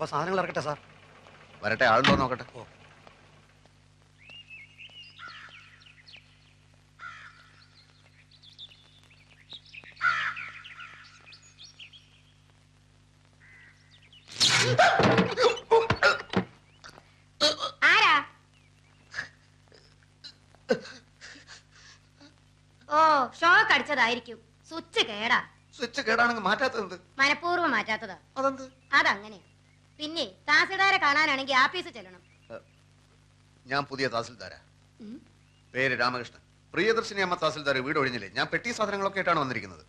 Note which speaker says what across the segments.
Speaker 1: അപ്പൊ സാധനങ്ങൾ ഇറക്കട്ടെ സാർ?
Speaker 2: വരട്ടെ ആളുണ്ടോ നോക്കട്ടെ.
Speaker 1: ഓ.
Speaker 3: ആരാ? ഓ ഷോക്ക് അടിച്ചതായിരിക്കും. സ്വിച്ച് കേടാ.
Speaker 2: സ്വിച്ച് കേടാണെങ്കിൽ മാറ്റാത്തത്
Speaker 3: മനഃപൂർവം മാറ്റാത്തതാ.
Speaker 2: അതെന്ത്?
Speaker 3: അതങ്ങനെയാ. പിന്നെ താസിൽദാരെ കാണാനാണെങ്കിൽ ആഫീസിൽ ചെല്ലണം.
Speaker 2: ഞാൻ പുതിയ
Speaker 3: താസിൽദാരാ.
Speaker 2: പേര് രാമകൃഷ്ണൻ. പ്രിയദർശിനി അമ്മ തഹസിൽദാർ വീട് ഒഴിഞ്ഞില്ലേ? ഞാൻ പെട്ടി സാധനങ്ങളൊക്കെ ആയിട്ടാണ് വന്നിരിക്കുന്നത്.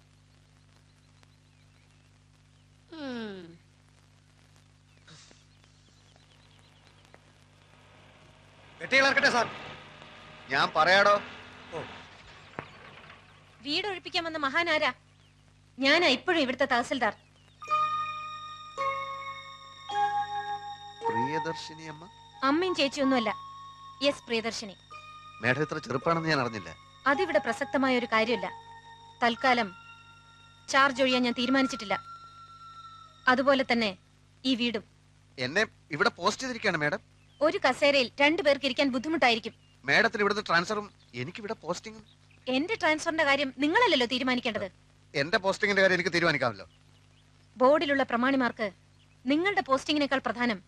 Speaker 1: സാർ.
Speaker 2: ഞാൻ പറയാടോ?
Speaker 4: വീട് ഒഴിപ്പിക്കാൻ വന്ന മഹാനാരാ? ഞാനാ ഇപ്പോഴും ഇവിടുത്തെ തഹസിൽദാർ
Speaker 2: പ്രിയദർശിനി അമ്മ?
Speaker 4: അമ്മയും ചേച്ചിയൊന്നുമല്ല. യെസ് പ്രിയദർശിനി.
Speaker 2: മേഡം ഇത്ര ചെറുപ്പാണെന്ന് ഞാൻ അറിഞ്ഞില്ല.
Speaker 4: അതിവിടെ പ്രസക്തമായ ഒരു കാര്യമില്ല. തൽക്കാലം ചാർജ് ഒഴിയാൻ ഞാൻ തീരുമാനിച്ചിട്ടില്ല. അതുപോലെ തന്നെ ഈ വീടും.
Speaker 2: എന്നെ ഇവിടെ പോസ്റ്റ് ചെയ്തിരിക്കുകയാണ് മേഡം.
Speaker 4: ഒരു കസേരയിൽ രണ്ടുപേർക്ക് ഇരിക്കാൻ ബുദ്ധിമുട്ടായിരിക്കും.
Speaker 2: മേഡത്തിന് ഇവിടുത്തെ ട്രാൻസ്ഫറും എനിക്ക് ഇവിടെ പോസ്റ്റിംഗും
Speaker 4: എന്റെ ട്രാൻസ്ഫറിന്റെ കാര്യം നിങ്ങളല്ലല്ലോ തീരുമാനിക്കേണ്ടത്?
Speaker 2: എന്റെ പോസ്റ്റിംഗിന്റെ കാര്യം എനിക്ക് തീരുമാനിക്കാമല്ലോ.
Speaker 4: ബോർഡിലുള്ള പ്രമാണിമാർക്ക് നിങ്ങളുടെ പോസ്റ്റിംഗിനേക്കാൾ പ്രധാനം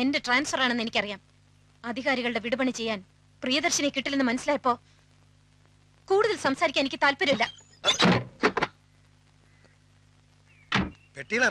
Speaker 4: എന്റെ ട്രാൻസ്ഫർ ആണെന്ന് എനിക്കറിയാം. അധികാരികളുടെ വിടുപണി ചെയ്യാൻ പ്രിയദർശിനെ കിട്ടില്ലെന്ന് മനസ്സിലായപ്പോ കൂടുതൽ സംസാരിക്കാൻ എനിക്ക് താല്പര്യമില്ല.
Speaker 1: പെട്ടിയിൽ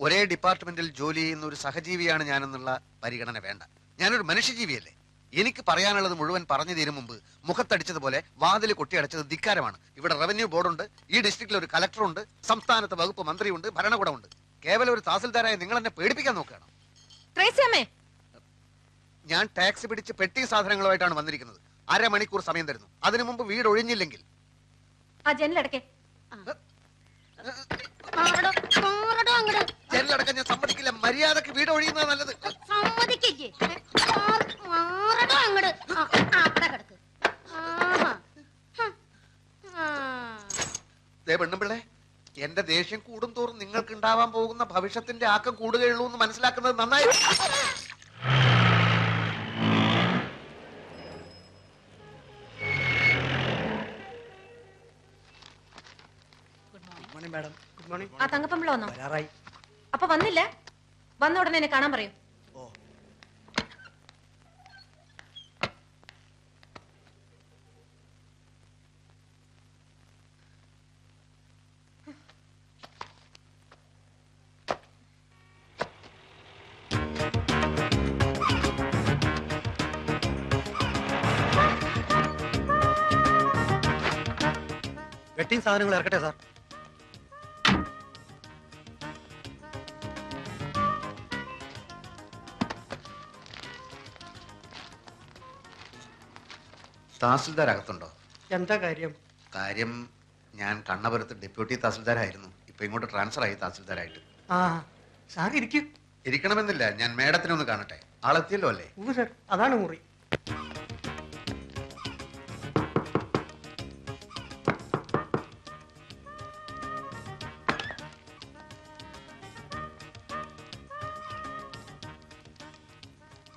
Speaker 2: ഒരേ ഡിപ്പാർട്ട്മെന്റിൽ ജോലി ചെയ്യുന്ന ഒരു സഹജീവിയാണ് ഞാനെന്നുള്ള പരിഗണന വേണ്ട. ഞാനൊരു മനുഷ്യജീവിയല്ലേ? എനിക്ക് പറയാനുള്ളത് മുഴുവൻ പറഞ്ഞു തീരും മുമ്പ് മുഖത്തടിച്ചതുപോലെ വാതിൽ കൊട്ടിയടച്ചത് ധിക്കാരമാണ്. ഇവിടെ റവന്യൂ ബോർഡുണ്ട് ഈ ഡിസ്ട്രിക്റ്റിൽ ഒരു കളക്ടറുണ്ട് സംസ്ഥാനത്ത് വകുപ്പ് മന്ത്രിയുണ്ട് ഭരണകൂടമുണ്ട്. കേവലം ഒരു തഹസിൽദാരായ നിങ്ങൾ എന്നെ പേടിപ്പിക്കാൻ നോക്കുകയാണ്. ഞാൻ ടാക്സ് പിടിച്ച് പെട്ടി സാധനങ്ങളുമായിട്ടാണ് വന്നിരിക്കുന്നത്. അരമണിക്കൂർ സമയം തരുന്നു. അതിനു മുമ്പ് വീട് ഒഴിഞ്ഞില്ലെങ്കിൽ. ഞാൻ ഉണ്ടാവാൻ പോകുന്ന ഭവിഷ്യത്തിന്റെ ആക്കം കൂടുകയുള്ളൂ എന്ന് മനസ്സിലാക്കുന്നത് നന്നായി.
Speaker 4: ആ തങ്കപ്പമ്പിള വന്നോ? അപ്പൊ വന്നില്ല? വന്ന ഉടനെ എന്നെ കാണാൻ പറയൂ.
Speaker 1: പെട്ടിയും സാധനങ്ങൾ ഇറക്കട്ടെ സാർ.
Speaker 2: തഹസിൽദാർ അകത്തുണ്ടോ
Speaker 1: എന്താ കാര്യം?
Speaker 2: കാര്യം ഞാൻ കണ്ണപുരത്ത് ഡെപ്യൂട്ടി തഹസിൽദാരായിരുന്നു. ഇപ്പൊ ഇങ്ങോട്ട് ട്രാൻസ്ഫർ ആയി തഹസിൽദാരായിട്ട്.
Speaker 1: ആ സാർ ഇരിക്കും.
Speaker 2: ഇരിക്കണമെന്നില്ല. ഞാൻ മേഡത്തിനെ ഒന്ന് കാണട്ടെ. ആളെത്തിയല്ലോ അല്ലേ?
Speaker 1: അതാണ് മുറി.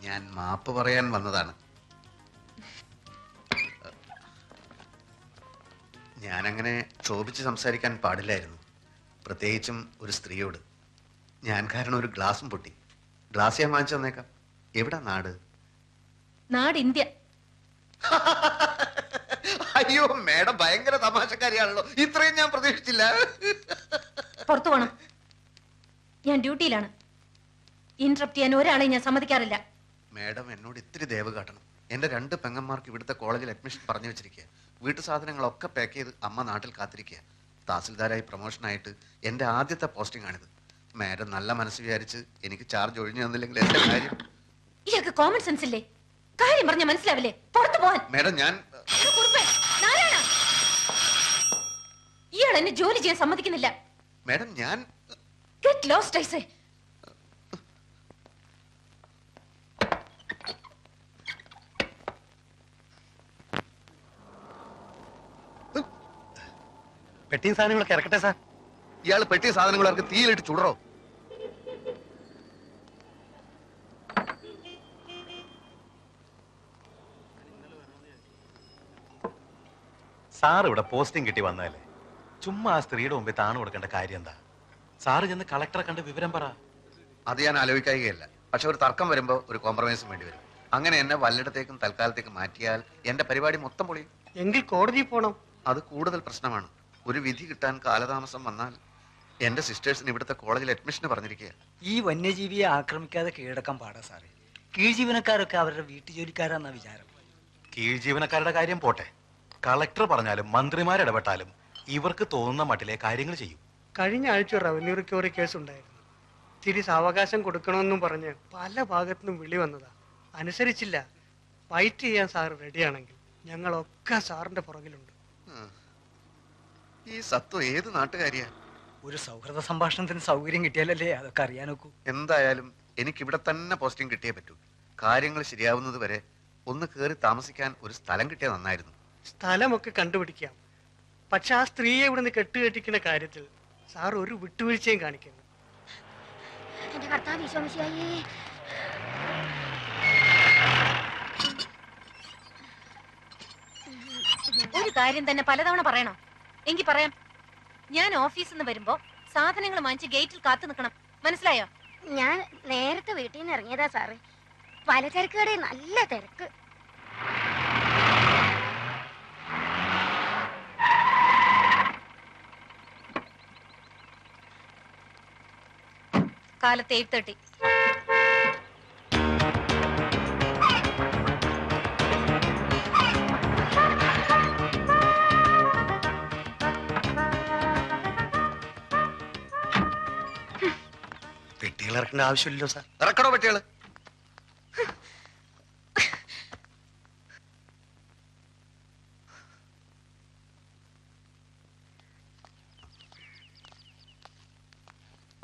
Speaker 2: ഞാൻ മാപ്പ് പറയാൻ വന്നതാണ്. ഞാനങ്ങനെ ക്ഷോഭിച്ച് സംസാരിക്കാൻ പാടില്ലായിരുന്നു. പ്രത്യേകിച്ചും ഒരു സ്ത്രീയോട്. ഞാൻ കാരണം ഒരു ഗ്ലാസും പൊട്ടി. ഗ്ലാസ് ഞാൻ വാങ്ങിച്ചു തന്നേക്കാം. എവിടെ നാട്?
Speaker 4: നാട് ഇന്ത്യ.
Speaker 2: അയ്യോ മേഡം ഭയങ്കര തമാശക്കാരിയാണല്ലോ. ഇത്രയും ഞാൻ പ്രതീക്ഷിച്ചില്ല.
Speaker 4: പുറത്തു പോണം. ഞാൻ ഡ്യൂട്ടിയിലാണ്. ഇന്ററപ്റ്റ് ചെയ്യാൻ ഒരാളെ ഞാൻ സമ്മതിക്കാറില്ല.
Speaker 2: മേഡം എന്നോട് ഇത്തിരി ദയവ് കാട്ടണം. എന്റെ രണ്ട് പെങ്ങന്മാർക്ക് ഇവിടുത്തെ കോളേജിൽ അഡ്മിഷൻ പറഞ്ഞു വെച്ചിരിക്കുക. വീട്ടു സാധനങ്ങളൊക്കെ പാക്ക് ചെയ്ത് അമ്മ നാട്ടിൽ കാത്തിരിക്കുക. തഹസിൽദാരായി പ്രൊമോഷനായിട്ട് എന്റെ ആദ്യത്തെ പോസ്റ്റിംഗ് ആണിത്. മാഡം നല്ല മനസ്സ് വിചാരിച്ച് എനിക്ക് ചാർജ് ഒഴിഞ്ഞു തന്നില്ലെങ്കിൽ എന്റെ കാര്യം?
Speaker 4: ഇയാൾക്ക് കോമൺ സെൻസ് ഇല്ലേ? കാര്യം പറഞ്ഞ മനസ്സിലാവില്ലേ? പുറത്തു പോവാൻ.
Speaker 2: മാഡം ഞാൻ!
Speaker 4: ഇയാൾ എന്നെ ജോലി ചെയ്യാൻ സമ്മതിക്കുന്നില്ല.
Speaker 2: മാഡം ഞാൻ
Speaker 4: ഗെറ്റ് ലോസ്റ്റ് ഐസേ.
Speaker 1: പെട്ടിയും സാധനങ്ങളൊക്കെ ഇറക്കട്ടെ സാർ.
Speaker 2: ഇയാൾ പെട്ടിയ സാധനങ്ങളൊക്കെ തീയിലിട്ട് ചുടറോ?
Speaker 5: സാർ ഇവിടെ പോസ്റ്റിംഗ് കിട്ടി വന്നാലേ ചുമ്മാ ആ സ്ത്രീയുടെ മുമ്പിൽ താണു കൊടുക്കേണ്ട കാര്യം എന്താ? സാറ് ചെന്ന് കളക്ടറെ കണ്ട് വിവരം പറ.
Speaker 2: അത് ഞാൻ ആലോചിക്കുകയല്ല പക്ഷെ ഒരു തർക്കം വരുമ്പോ ഒരു കോംപ്രമൈസും വേണ്ടി വരും. അങ്ങനെ എന്നെ വല്ലിടത്തേക്കും തൽക്കാലത്തേക്കും മാറ്റിയാൽ എന്റെ പരിപാടി മൊത്തം പൊളിയും.
Speaker 1: എങ്കിൽ കോടതി പോണം.
Speaker 2: അത് കൂടുതൽ പ്രശ്നമാണ്. ഒരു വിധി കിട്ടാൻ കാലതാമസം വന്നാൽ എന്റെ സിസ്റ്റേഴ്സിന് ഇവിടുത്തെ കോളേജിൽ അഡ്മിഷന് പറഞ്ഞിരിക്കുക
Speaker 6: ഈ വന്യജീവിയെ ആക്രമിക്കാതെ കീഴടക്കാൻ പാടാ സാറേ. കീഴ്ജീവനക്കാരൊക്കെ അവരുടെ വീട്ടു ജോലിക്കാരാന്നാ വിചാരം.
Speaker 5: കീഴ് ജീവനക്കാരുടെ കാര്യം പോട്ടെ. കളക്ടർ പറഞ്ഞാലും മന്ത്രിമാരിടപെട്ടാലും ഇവർക്ക് തോന്നുന്ന മട്ടിലെ കാര്യങ്ങൾ ചെയ്യും.
Speaker 1: കഴിഞ്ഞ ആഴ്ച റവന്യൂ റിക്കവറി കേസ് ഉണ്ടായിരുന്നു. തിരിച്ച് അവകാശം കൊടുക്കണമെന്നും പറഞ്ഞ് പല ഭാഗത്തുനിന്നും വിളി വന്നതാ. അനുസരിച്ചില്ല. ഫൈറ്റ് ചെയ്യാൻ സാർ റെഡിയാണെങ്കിൽ ഞങ്ങളൊക്കെ സാറിന്റെ പുറകിലുണ്ട്.
Speaker 2: ഈ സത്വം ഏത് നാട്ടുകാരിയാ?
Speaker 6: ഒരു സൗഹൃദ സംഭാഷണത്തിന് സൗകര്യം കിട്ടിയാലല്ലേ അതൊക്കെ അറിയാനൊക്കെ
Speaker 2: എന്തായാലും എനിക്ക് ഇവിടെ തന്നെ പോസ്റ്റിംഗ് കിട്ടിയേ പറ്റൂ. കാര്യങ്ങൾ ശരിയാവുന്നത് വരെ ഒന്ന് കയറി താമസിക്കാൻ ഒരു സ്ഥലം കിട്ടിയാൽ നന്നായിരുന്നു.
Speaker 1: സ്ഥലമൊക്കെ കണ്ടുപിടിക്കാം. പക്ഷെ ആ സ്ത്രീയെ ഇവിടുന്ന് കെട്ടുകെട്ടിക്കുന്ന കാര്യത്തിൽ സാർ ഒരു വിട്ടുവീഴ്ചയും കാണിക്കുന്നു
Speaker 3: എന്റെ കർത്താവ് വിശ്വമിശിയായേ
Speaker 4: ഒരു കാര്യം തന്നെ പലതവണ പറയണോ. എങ്കി പറയാം. ഞാൻ ഓഫീസിൽ നിന്ന് വരുമ്പോ സാധനങ്ങൾ വാങ്ങിച്ച് ഗേറ്റിൽ കാത്തു നിൽക്കണം. മനസ്സിലായോ?
Speaker 3: ഞാൻ നേരത്തെ വീട്ടിൽ നിന്ന് ഇറങ്ങിയതാ സാറ്. പലചരക്ക് കടയിൽ നല്ല തിരക്ക്.
Speaker 4: കാലത്ത് എയ്റ്റ് തേർട്ടി.
Speaker 1: ഇറക്കേണ്ട ആവശ്യമില്ലല്ലോ സാർ.
Speaker 2: ഇറക്കണോ പറ്റിയാൾ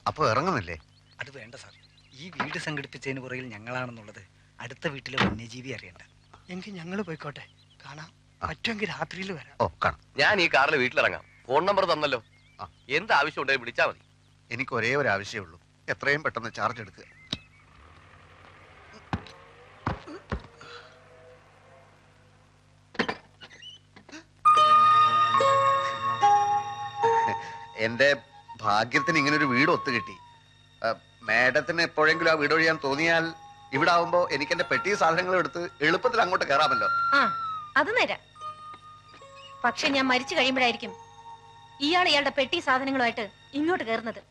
Speaker 2: അപ്പൊ ഇറങ്ങുന്നില്ലേ?
Speaker 6: അത് വേണ്ട സാർ. ഈ വീട് സംഘടിപ്പിച്ചതിന് പുറകിൽ ഞങ്ങളാണെന്നുള്ളത് അടുത്ത വീട്ടിലെ വന്യജീവി അറിയണ്ട.
Speaker 1: എങ്കിൽ ഞങ്ങൾ പോയിക്കോട്ടെ. കാണാം. പറ്റുമെങ്കിൽ രാത്രിയിൽ വരാം.
Speaker 2: ഓ കാണാം.
Speaker 7: ഞാൻ ഈ കാറിൽ വീട്ടിലിറങ്ങാം. ഫോൺ നമ്പർ തന്നല്ലോ.
Speaker 2: ആ.
Speaker 7: എന്ത് ആവശ്യം ഉണ്ടെങ്കിൽ വിളിച്ചാൽ മതി.
Speaker 2: എനിക്ക് ഒരേ ഒരു ആവശ്യമേ ഉള്ളൂ. എത്രയും പെട്ടെന്ന് ചാർജ് എടുക്കുക. എന്റെ ഭാഗ്യത്തിന് ഇങ്ങനെ ഒരു വീട് ഒത്തു കിട്ടി ആ, മാഡത്തിന് എപ്പോഴെങ്കിലും ആ വീട് ഒഴിയാൻ തോന്നിയാൽ ഇവിടെ ആവുമ്പോ എനിക്ക് എന്റെ പെട്ടി സാധനങ്ങൾ എടുത്ത് എളുപ്പത്തിൽ അങ്ങോട്ട് കയറാമല്ലോ.
Speaker 4: ആ അത് നേരാ. പക്ഷെ ഞാൻ മരിച്ചു കഴിയുമ്പോഴായിരിക്കും ഇയാൾ ഇയാളുടെ പെട്ടി സാധനങ്ങളുമായിട്ട് ഇങ്ങോട്ട് കയറുന്നത്.